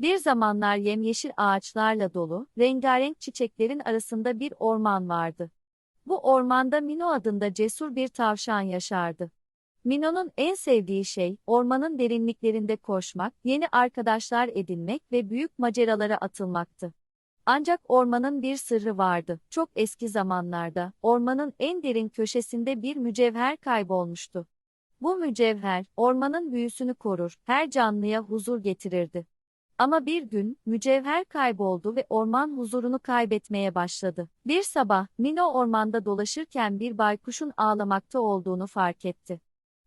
Bir zamanlar yemyeşil ağaçlarla dolu, rengarenk çiçeklerin arasında bir orman vardı. Bu ormanda Mino adında cesur bir tavşan yaşardı. Mino'nun en sevdiği şey, ormanın derinliklerinde koşmak, yeni arkadaşlar edinmek ve büyük maceralara atılmaktı. Ancak ormanın bir sırrı vardı. Çok eski zamanlarda, ormanın en derin köşesinde bir mücevher kaybolmuştu. Bu mücevher, ormanın büyüsünü korur, her canlıya huzur getirirdi. Ama bir gün, mücevher kayboldu ve orman huzurunu kaybetmeye başladı. Bir sabah, Mino ormanda dolaşırken bir baykuşun ağlamakta olduğunu fark etti.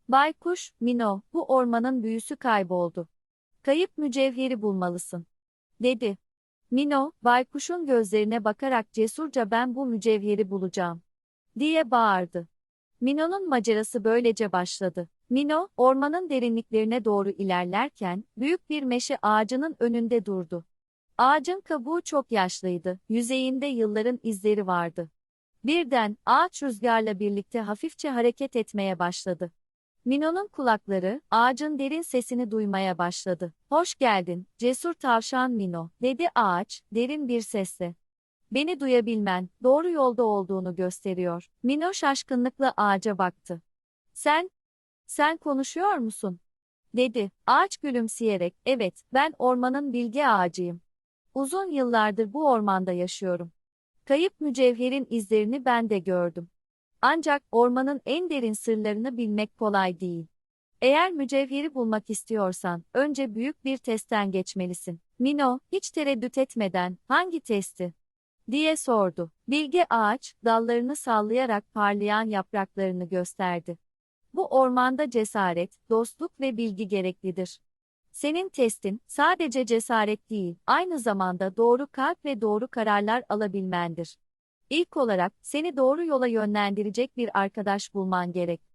Baykuş, Mino, bu ormanın büyüsü kayboldu. Kayıp mücevheri bulmalısın. Dedi. Mino, baykuşun gözlerine bakarak cesurca ben bu mücevheri bulacağım. diye bağırdı. Mino'nun macerası böylece başladı. Mino, ormanın derinliklerine doğru ilerlerken, büyük bir meşe ağacının önünde durdu. Ağacın kabuğu çok yaşlıydı, yüzeyinde yılların izleri vardı. Birden, ağaç rüzgarla birlikte hafifçe hareket etmeye başladı. Mino'nun kulakları, ağacın derin sesini duymaya başladı. Hoş geldin, cesur tavşan Mino, dedi ağaç, derin bir sesle. Beni duyabilmen, doğru yolda olduğunu gösteriyor. Mino şaşkınlıkla ağaca baktı. Sen, sen konuşuyor musun? Dedi. Ağaç gülümseyerek, evet, ben ormanın bilge ağacıyım. Uzun yıllardır bu ormanda yaşıyorum. Kayıp mücevherin izlerini ben de gördüm. Ancak ormanın en derin sırlarını bilmek kolay değil. Eğer mücevheri bulmak istiyorsan, önce büyük bir testten geçmelisin. Mino, hiç tereddüt etmeden, hangi testi? diye sordu. Bilge ağaç, dallarını sallayarak parlayan yapraklarını gösterdi. Bu ormanda cesaret, dostluk ve bilgi gereklidir. Senin testin, sadece cesaret değil, aynı zamanda doğru kalp ve doğru kararlar alabilmendir. İlk olarak, seni doğru yola yönlendirecek bir arkadaş bulman gerek.